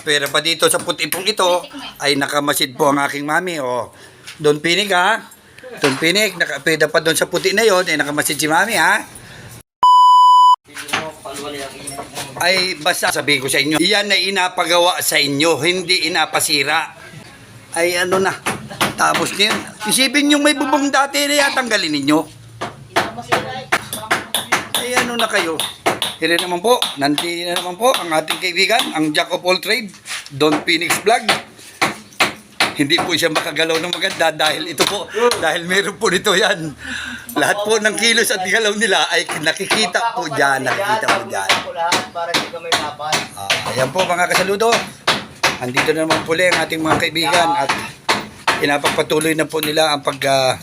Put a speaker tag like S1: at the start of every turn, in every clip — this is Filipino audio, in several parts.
S1: Pero pa dito sa putipong ito, ay nakamasid po ang aking mami. O, Don Pinig ha. Don Pinig, nakapeda pa doon sa puti na yon, ay nakamasid si mami ha. Ay, basta sabi ko sa inyo, iyan na inapagawa sa inyo, hindi inapasira. Ay, ano na, tapos niyo. Isipin nyo may bubong dati na yan, tanggalin ninyo. Ay, ano na kayo. Here naman po, nanti na naman po ang ating kaibigan, ang Jack of all trade, Don Phoenix Vlog. Hindi po siya makagalaw ng maganda dahil ito po, dahil meron po nito yan. Lahat po ng kilos at galaw nila ay nakikita po dyan, nakikita po dyan.
S2: hindi.
S1: Ah, ayan po mga kasaludo. Andito na naman po ang ating mga kaibigan at pinapagpatuloy na po nila ang pag ah,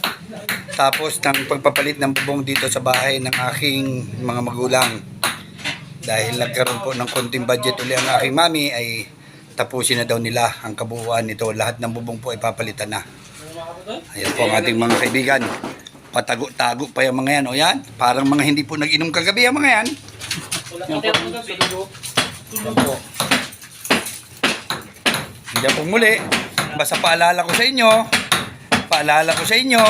S1: tapos ng pagpapalit ng bubong dito sa bahay ng aking mga magulang. Dahil nagkaroon po ng konting budget uli ang aking mami ay tapusin na daw nila ang kabuuan nito. Lahat ng bubong po ay papalitan na. Ayan po ang ating mga kaibigan. Patago-tago pa yung mga yan. O yan, parang mga hindi po nag-inom kagabi ang mga yan. Yan po. Yan po. Hindi po muli. Basta paalala ko sa inyo. Paalala ko sa inyo.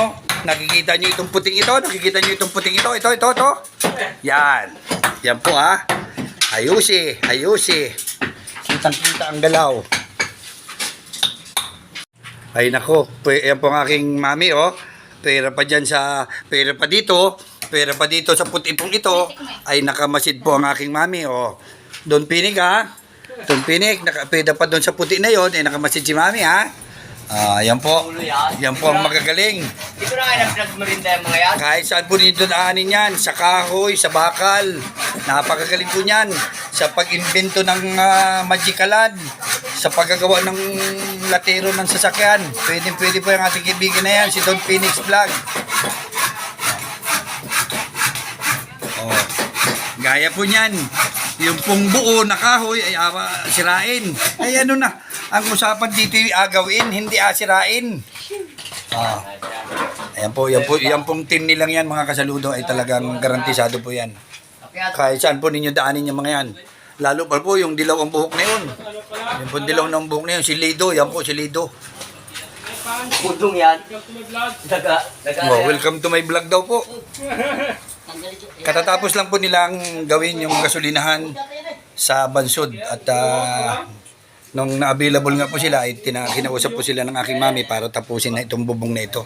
S1: Nakikita nyo itong puting ito. Nakikita nyo itong puting ito. Ito, ito, ito. Yan. Yan po ha. Ayusi. Ayusi. Kitang-kita ang galaw. Ay nako, yan po ang aking mami oh. Pera pa dyan sa, pera pa dito, pera pa dito sa putipong ito, ay nakamasid po ang aking mami oh. Don Pinig ha. Don Pinig, nakapeda pa doon sa puti na yon, ay nakamasid si mami ha. Ah, yan po. Yan po ang magagaling.
S2: Ko na kaya nag-vlog mo rin tayo mga yan.
S1: Kahit saan po ninyo daanin yan, sa kahoy, sa bakal, napakagaling po niyan. Sa pag-invento ng ah, magikalan, sa paggagawa ng latero ng sasakyan. Pwede, pwede po yung ating kaibigan na yan, si Don Phoenix Vlog. Oh. Gaya po niyan. Yung pong buo na kahoy ay awa, sirain. Ay ano na, ang usapan dito agawin, hindi asirain. Ah. Ayan po, yan po, yan pong tin nilang yan mga kasaludo ay talagang garantisado po yan. Kahit saan po ninyo daanin yung mga yan. Lalo pa po yung dilaw ang buhok na yun. Yung po dilaw ng buhok na yun, si Lido, yan po si Lido.
S2: pudong yan. Daga, daga.
S1: Well, welcome to my vlog daw po. Katatapos lang po nilang gawin yung gasolinahan sa Bansod at ah, nung na-available nga po sila ay tina, kinausap po sila ng aking mami para tapusin na itong bubong na ito.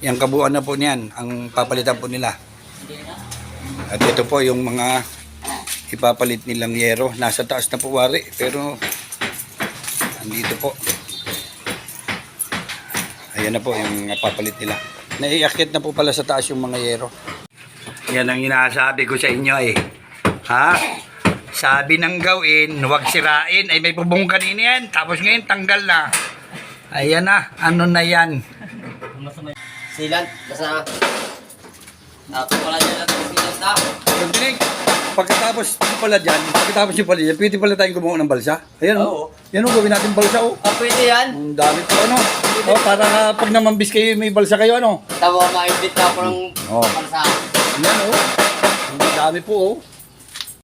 S1: Yung kabuuan na po niyan ang papalitan po nila. At ito po yung mga ipapalit nilang yero. Nasa taas na po wari pero andito po. Ayan na po yung papalit nila. Naiakit na po pala sa taas yung mga yero. Yan ang inasabi ko sa inyo eh. Ha? Sabi ng gawin, huwag sirain. Ay may bubong kanina yan. Tapos ngayon tanggal na. Ayan na. Ano na yan?
S2: Silan, basta. Tapos wala dyan yung silan na.
S1: Pagkatapos yung pala dyan, pagkatapos yung pala dyan, pwede pala tayong gumawa ng balsa. Ayan
S2: Oo.
S1: o. Yan o, gawin natin balsa o.
S2: Ah, pwede yan.
S1: Ang dami po ano. O, para ah, pag namambis kayo, may balsa kayo ano.
S2: Tawa ma-invite na ako ng
S1: Oo.
S2: pansa.
S1: Yan o. Ang dami po o.